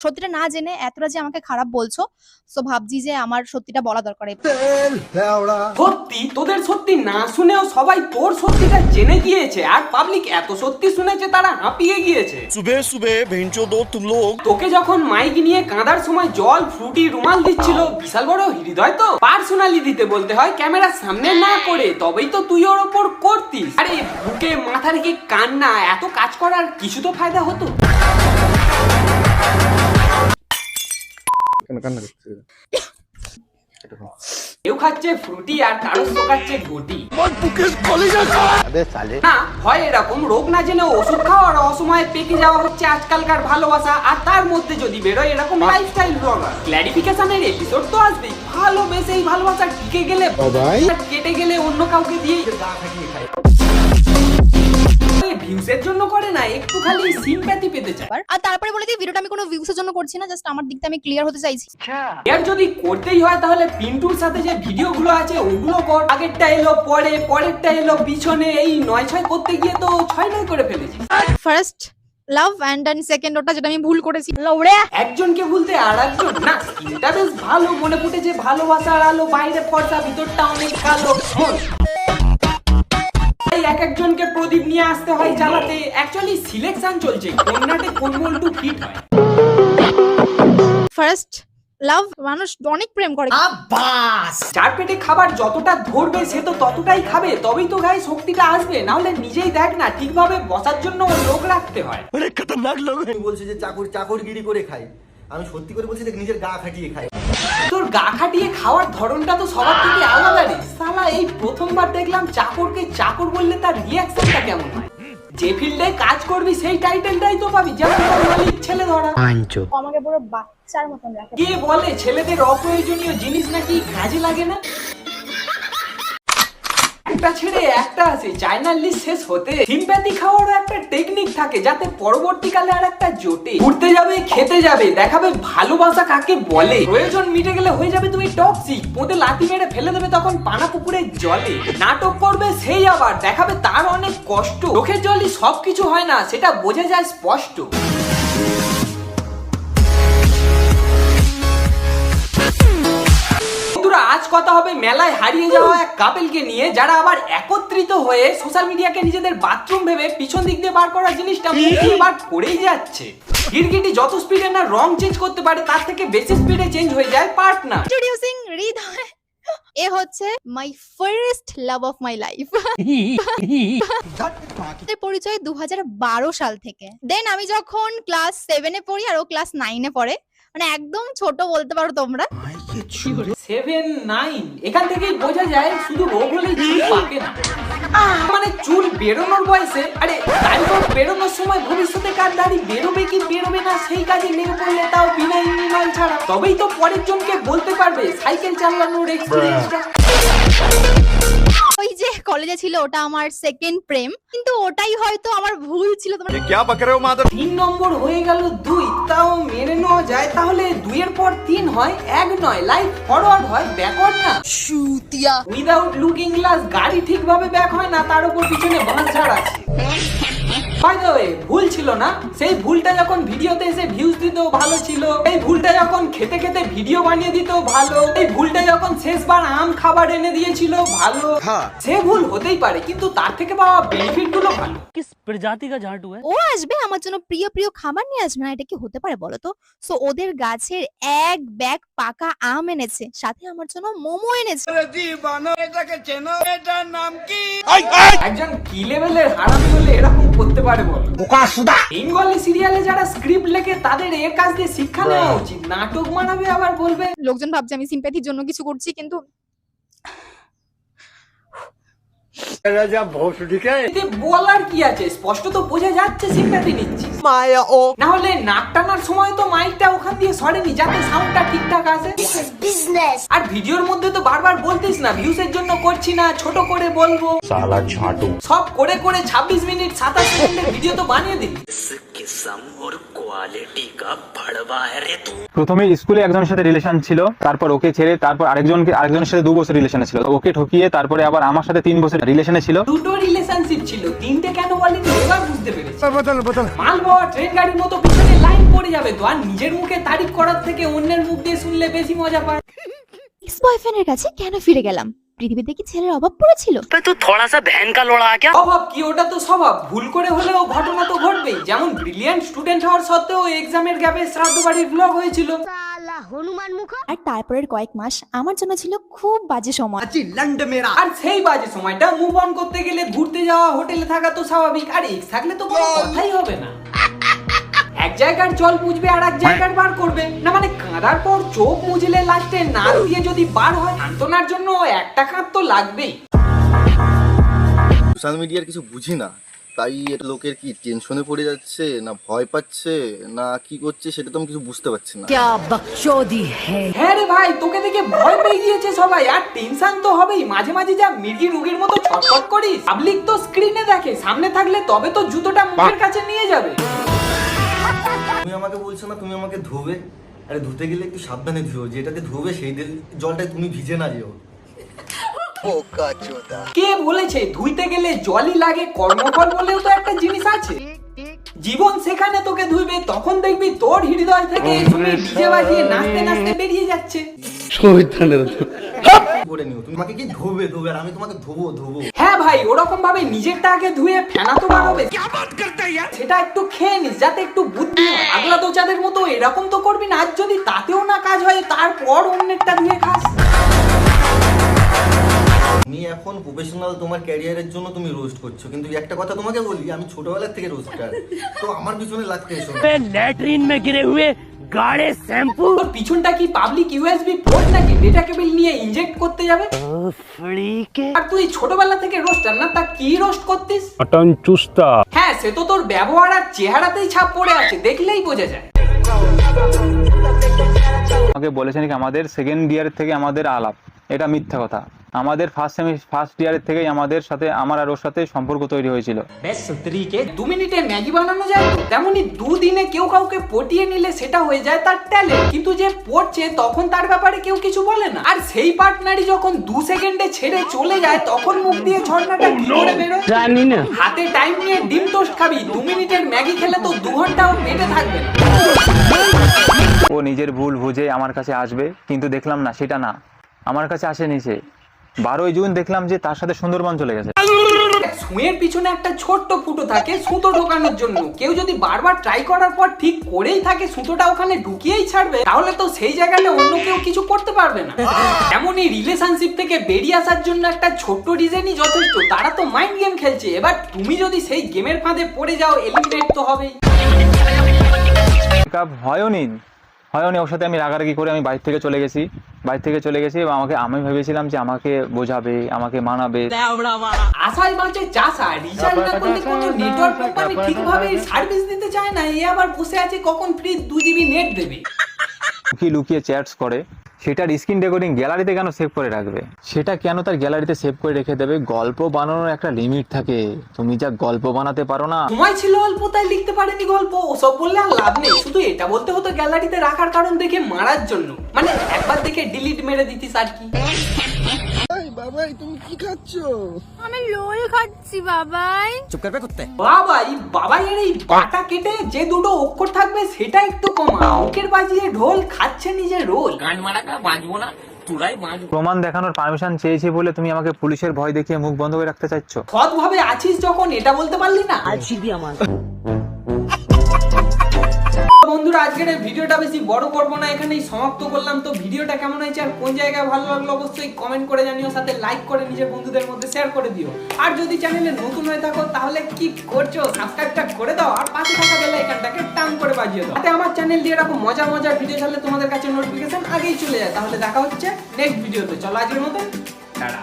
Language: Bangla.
সত্যিটা না জেনে এতটা যে আমাকে খারাপ বলছো তো ভাবছি যে আমার সত্যিটা বলা দরকার। সত্যি? তোদের সত্যি না শুনেও সবাই তোর সত্যিটা জেনে গিয়েছে? আর পাবলিক এত সত্যি শুনেছে তারা হাঁপিয়ে গিয়েছে। সুবে সুবে ভেঞ্চো দো তুম লোক তোকে যখন মাইক নিয়ে কাঁদার সময় জল ফ্রুটি রুমাল দিচ্ছিল বিশাল বড় হৃদয় তো? পার্সোনালি দিতে বলতে হয় ক্যামেরা সামনে না করে তবেই তো তুই ওর ওপর করতিস। আরে বুকে মাথার কি কান্না এত কাজ করার কিছু তো ফায়দা হতো? কেউ খাচ্ছে ফ্রুটি আর কারও খাচ্ছে গুটি না হয় এরকম রোগ না জেনে ওষুধ খাওয়ার অসময়ে পেকে যাওয়া হচ্ছে আজকালকার ভালোবাসা আর তার মধ্যে যদি বেরোয় এরকম লাইফস্টাইল ব্লগার ক্ল্যারিফিকেশনের এপিসোড তো আসবেই। ভালোবেসে এই ভালোবাসা টিকে গেলে কেটে গেলে অন্য কাউকে দিয়ে খায় ভিউজের জন্য করে না একটু খালি সিম্প্যাথি পেতে চায়। আর তারপরে বলে দিই ভিডিওটা আমি কোনো ভিউসের জন্য করছি না জাস্ট আমার দিক থেকে আমি ক্লিয়ার হতে চাইছি। এর যদি করতেই হয় তাহলে পিন্টুর সাথে যে ভিডিওগুলো আছে ওগুলো কর। আগেরটা এলো পরে পরেরটা এলো পিছনে এই নয় ছয় করতে গিয়ে তো ছয় নয় করে ফেলেছিস first love and then second ওটা যেটা আমি ভুল করেছি। একজনকে ভুলতে আর একজন? না স্কিনটা বেশ ভালো মনে ফুটেছে ভালোবাসার আলো বাইরে ফর্সা ভিতরটা অনেক কালো। মন এই এক একজনকে প্রদীপ নিয়ে আসতে হয় জ্বালাতে। অ্যাকচুয়ালি সিলেকশন চলছে। কোন কোন বল্টু ফিট হয়। ফার্স্ট লাভ মানুষ অনেক প্রেম করে। আবাস যার পেটে খাবার যতটা ধরবে সে তো ততটাই খাবে। তবেই তো গায়ে শক্তিটা আসবে। না হলে নিজেই দেখ না ঠিকভাবে বসার জন্য লোক রাখতে হয়। আরে খতরনাক লোক। বলছে যে চাকর চাকরগিরি করে খায়। আমি সত্যি করে বলছি দেখ নিজের গা খাটিয়ে খাই। তোর গা খাটিয়ে খাওয়ার ধরনটা তো সবার থেকে আলাদা রে। সালা এই প্রথমবার দেখলাম চাকরকে চাকর বললে তার রিয়াকশনটা কেমন হয়? যে ফিল্ডে কাজ করবি সেই টাইটেলটাই তো পাবি। যেমন তোর মালিক ছেলে ধরা। আমাকে পুরো বাচ্চার মতন রাখে। কে বলে ছেলেদের অপ্রয়োজনীয় জিনিস নাকি কাজে লাগে না? একটা ছেড়ে একটা আছে। চাইনার লিস্ট শেষ হতে। সিম্প্যাথি খাওয়ারও একটা টেকনিক থাকে যাতে পরবর্তীকালে আর একটা জোটে। ঘুরতে যাবে, খেতে যাবে, দেখাবে ভালোবাসা কাকে বলে। প্রয়োজন মিটে গেলে হয়ে যাবে তুমি টক্সিক পোঁতে লাথি মেরে ফেলে দেবে তখন পানা পুকুরে জলে। নাটক করবে সেই আবার, দেখাবে তার অনেক কষ্ট। চোখের জলই সবকিছু হয় না, সেটা বোঝা যায় স্পষ্ট। কথা হবে মেলায় হারিয়ে যাওয়া এক কাপেলকে নিয়ে যারা আবার একত্রিত হয়ে সোশ্যাল মিডিয়াকে নিজেদের বাথরুম ভেবে পিছন দিক দিয়ে বার করার জিনিসটা মুখ দিয়ে বার করেই যাচ্ছে। গিরগিটি যত স্পিডে না রং চেঞ্জ করতে পারে তার থেকে বেশি স্পিডে চেঞ্জ হয়ে যায় পার্টনার ইন্ট্রোডিউসিং হৃদয়। এ হচ্ছে my first love of my life পরিচয় দু হাজার বারো সাল থেকে। দেন আমি যখন ক্লাস সেভেনে পড়ি আর ও ক্লাস নাইনে পড়ে মানে একদম ছোট বলতে পারো তোমরা। সেভেন নাইন এখান থেকেই বোঝা যায় শুধু হলেই চুল মানে চুল বেরোনোর বয়সে, আরে দাড়ি বেরোনোর সময় ভবিষ্যতে কার দাড়ি বেরোবে কি বেরোবে না, সেই কাজে লেগে পড়লে তাও বিনা ইঞ্জিন ছাড়া। তবেই তো পরের জনকে বলতে পারবে, সাইকেল চালানোর এক্সপিরিয়েন্সটা কলেজে ছিল ওটা আমার সেকেন্ড প্রেম কিন্তু ওটাই হয়তো আমার ভুল ছিল তোমার ये क्या बक रहे हो माधव তিন নম্বর হয়ে গেল দুই তাও মেনে নেওয়া যায় তাহলে দুইয়ের পর তিন হয় এক নয় লাইফ ফরওয়ার্ড হয় ব্যাকওয়ার্ড না সুতিয়া উইদাউট লুকিং গ্লাস গাড়ি ঠিকভাবে ব্যাক হয় না তার উপর পিছনে বাঁশ ঝাড় আছে মানে? ভুল ছিল না। সেই ভুলটা যখন ভিডিওতে এসে ভিউজ দিত ভালো ছিল এই ভুলটা যখন খেতে খেতে ভিডিও বানিয়ে দিত ভালো এই ভুলটা যখন শেষবার আম খাবার এনে দিয়েছিল ভালো। হ্যাঁ। সে ভুল হতেই পারে কিন্তু তার থেকে পাওয়া বেনিফিটগুলো ভালো। প্রজাতি কা ঝাঁটু ও আসবে আমার জন্য প্রিয় প্রিয় খাবার নিয়ে আসবে না এটা কি হতে পারে বলো তো? সো ওদের গাছের এক ব্যাগ পাকা আম এনেছে সাথে আমার জন্য মোমো এনেছে। এটাকে চেনো এটার নাম কি? একজন কি লেভেলের হারামি হলে এরকম করতে পারে বলো? বেঙ্গলি সিরিয়ালে যারা স্ক্রিপ্ট লেখে তাদের এর কাজ দিয়ে শিক্ষা নেওয়া উচিত। নাটক মানাবে আবার বলবে। লোকজন ভাবছে আমি সিম্প্যাথির জন্য কিছু করছি কিন্তু রাজা ভৌসুটিকে এতে বলার কি আছে? স্পষ্ট তো বোঝা যাচ্ছে সিগনাটি নিচ্ছিস মায়া ও। না হলে নাক টানার সময় তো মাইকটা ওখান দিয়ে সরেনি যাতে সাউন্ডটা ঠিকঠাক আসে। বিজনেস আর ভিডিওর মধ্যে তো বারবার বলতিস না ভিউজের জন্য করছি না ছোট করে বলব। সালা ছাটু সব করে করে 26 মিনিট 27 সেকেন্ডের ভিডিও তো বানিয়ে দিলি প্রথমে স্কুলে একজনের সাথে রিলেশন ছিল তারপর ওকে ছেড়ে তারপর আরেকজনকে আরেকজনের সাথে দু বছর রিলেশনে ছিল। ওকে ঠকিয়ে তারপরে আবার আমার সাথে তিন বছর রিলেশনে ছিল। দুটো রিলেশনশিপ ছিল। তিনটে কেন বলেনি এবার বুঝতে পেরেছি। মাল বাবা ট্রেন গাড়ির মতো পিছনে লাইন পড়ে যাবে তো আর নিজের মুখে তারিফ করার থেকে অন্যের মুখ দিয়ে শুনলে বেশি মজা পায়। এক্স বয়ফ্রেন্ডের কাছে কেন ফিরে গেলাম? পৃথিবীতে কি ছেলের অভাব পড়েছিল तो थोड़ा सा बहन का लोड़ा आ क्या স্বভাব কি ওটা তো স্বভাব ভুল করে হলেও ঘটনা তো ঘটবেই যেমন ব্রিলিয়ান্ট স্টুডেন্ট হওয়ার সত্ত্বেও এক্সামের গ্যাপে শ্রাদ্ধ বাড়ির ব্লগ হয়েছিল আর তারপরের কয়েক মাস আমার জন্য ছিল খুব বাজে সময় আর সেই বাজে সময়টা মুভ অন করতে গেলে ঘুরতে যাওয়া হোটেলে থাকা তো স্বাভাবিক আর এক্স থাকলে তো কোনো কথাই হবে না এক জায়গার জল মুছবে আর এক জায়গার বার করবে। না মানে কাঁদার পর চোখ মুজলে লাস্টে না দিয়ে যদি বার হয় আন্তনার জন্য একটা কাঁদ তো লাগবেই। সোশ্যাল মিডিয়ার কিছু বুঝি না। তাই লোকের কি টেনশনে পড়ে যাচ্ছে না ভয় পাচ্ছে না কি করছে সেটা তো আমি কিছু বুঝতে পারছি না। হ্যাঁ রে ভাই তোকে দেখে ভয় পেয়ে গিয়েছে সবাই। আর টেনশন তো হবেই। মাঝে মাঝে যা মির্গি রুগীর মতো ছটফট করিস পাবলিক তো স্ক্রিনে দেখে। সামনে থাকলে তবে তো জুতোটা মুখের কাছে নিয়ে যাবে। তুমি আমাকে বলছো না তুমি আমাকে ধোবে। আরে ধুতে গেলে একটু সাবধানে ধুও যেটাতে ধোবে সেই জলটা তুমি ভিজে না যেও। কে বলেছে ধুইতে গেলে জলই লাগে কর্মফল বলেও তো একটা জিনিস আছে। জীবন সেখানে তোকে ধুইবে তখন দেখবি তোর হৃদয় থেকে তুমি ডিজে বাজিয়ে নাচতে নাচতে বেরিয়ে যাচ্ছে। করে নিও তুমি আমাকে কি ধোবে ধোবে? আর আমি তোমাকে ধোবো ধোবো। হ্যাঁ ভাই ওরকম ভাবে নিজেরটা আগে ধুয়ে ফেনা তো বার এটা একটু খেয়ে নিস যাতে একটু বুদ্ধি আগলা তো যাদের মতো এরকম তো করবি না আর যদি তাতেও না কাজ হয় তারপর অন্যেরটা দিয়ে খাস। তুমি এখন প্রফেশনাল তোমার ক্যারিয়ারের জন্য তুমি রোস্ট করছ কিন্তু একটা কথা তোমাকে বলি আমি ছোটবেলা থেকে রোস্টার তো আমার পিছনে লাগতে এসো ল্যাটরিন মে গিরে হুয়ে গাড়ে শ্যাম্পু? পিছনটা কি public U S B port নাকি? ডেটা নিয়ে ইনজেক্ট করতে যাবে? ফ্রিকে আর তুই ছোটবেলা থেকে রোস্টার না তা কি রোস্ট করতিস? চুস্তা হ্যাঁ সে তো তোর ব্যবহার আর চেহারাতেই ছাপ পড়ে আছে দেখলেই বোঝা যায়। আমাকে বলেছেন কি আমাদের সেকেন্ড ইয়ার থেকে আমাদের আলাপ। এটা মিথ্যা কথা। আমাদের ফার্স্ট সেমি ফার্স্ট ইয়ারের থেকেই আমাদের সাথে আমার আর ওর সাথে সম্পর্ক তৈরি হয়েছিল। বেশ স্ত্রীকে দু মিনিটে ম্যাগি বানানো যায় তেমনি তেমনি দুদিনে কেউ কাউকে পটিয়ে নিলে সেটা হয়ে যায় তার ট্যালেন্ট কিন্তু যে পড়ছে তখন তার ব্যাপারে কেউ কিছু বলে না। আর সেই পার্টনারই যখন দু সেকেন্ডে ছেড়ে চলে যায় তখন মুখ দিয়ে ঝর্ণাটা কি করে বেরোয়? জানি না। হাতে টাইম নিয়ে ডিম টোস্ট খাবি দু মিনিটের ম্যাগি খেলে তো দু ঘন্টাও মেটে থাকবে ও নিজের ভুল বুঝে আমার কাছে আসবে কিন্তু দেখলাম না সেটা না। আমার কাছে আসেনি সে। বারোই জুন দেখলাম যে তার সাথে সুন্দরবন চলে গেছে। সুঁয়ের পিছনে একটা ছোট্ট ফুটো থাকে সুতো ঢোকানোর জন্য। কেউ যদি বারবার ট্রাই করার পর ঠিক করেই থাকে সুতোটা ওখানে ঢুকিয়েই ছাড়বে তাহলে তো সেই জায়গাটা অন্য কেউ কিছু করতে পারবে না। এমনই রিলেশনশিপ থেকে বেরিয়ে আসার জন্য একটা ছোট্ট ডিজাইনই যথেষ্ট। তারা তো মাইন্ড গেম খেলছে। এবার তুমি যদি সেই গেমের ফাঁদে পড়ে যাও এলিমিনেট তো হবেই। ব্রেকআপ হয়ওনি হয়ওনি ওর সাথে আমি রাগারাগি করে আমি বাইর থেকে চলে গেছি। বাইর থেকে চলে গেছি এবং আমাকে আমি ভেবেছিলাম যে আমাকে বোঝাবে আমাকে মানাবে। আশায় বাঁচে চাষা রিচার্জ না করলে কোনো নেটওয়ার্ক কোম্পানি ঠিকভাবে সার্ভিস দিতে চায় না। এ আবার বসে আছে কখন ফ্রি দু জিবি নেট দেবে? লুকিয়ে লুকিয়ে চ্যাটস করে। সেটার স্ক্রিন রেকর্ডিং গ্যালারিতে কেন সেভ করে রাখবে? সেটা কেন তার গ্যালারিতে সেভ করে রেখে দেবে? গল্প বানানোর একটা লিমিট থাকে। তুমি যা গল্প বানাতে পারো না। সময় ছিল অল্প তাই লিখতে পারেনি গল্প। সব বললে আর লাভ নেই। শুধু এটা বলতে হতো গ্যালারিতে রাখার কারণ দেখে মারার জন্য। মানে একবার দেখে ডিলিট মেরে দিতিস আর কি। আমি লোল খাচ্ছি বাবাই। বাবাই বাবাইয়ের এই বাটা কেটে যে দুটো অক্ষর থাকবে সেটা একটু কমা মুখের বাজিয়ে ঢোল খাচ্ছে নিজের রোল। প্রমাণ দেখানোর পারমিশন চেয়েছি বলে তুমি আমাকে পুলিশের ভয় দেখিয়ে মুখ বন্ধ করে রাখতে চাইছো। সৎ ভাবে আছিস যখন এটা বলতে পারলি না? বন্ধুরা, আজকের এই ভিডিওটা বেশি বড় করব না, এখানেই সমাপ্ত করলাম। তো ভিডিওটা কেমন হয়েছে আর কোন জায়গায় ভালো লাগল অবশ্যই কমেন্ট করে জানিও, সাথে লাইক করে নিজের বন্ধুদের মধ্যে শেয়ার করে দিও। আর যদি চ্যানেলে নতুন হয়ে থাকো, তাহলে কি করছ? সাবস্ক্রাইবটা করে দাও, আর পাশে থাকা বেল আইকনটাকে টান করে বাজিয়ে দাও। তাতে আমার চ্যানেল দিয়ে এরকম মজা মজার ভিডিও ছাড়লে তোমাদের কাছে নোটিফিকেশন আগেই চলে যায়। তাহলে দেখা হচ্ছে নেক্সট ভিডিওতে চলো আজকের মতো টাটা।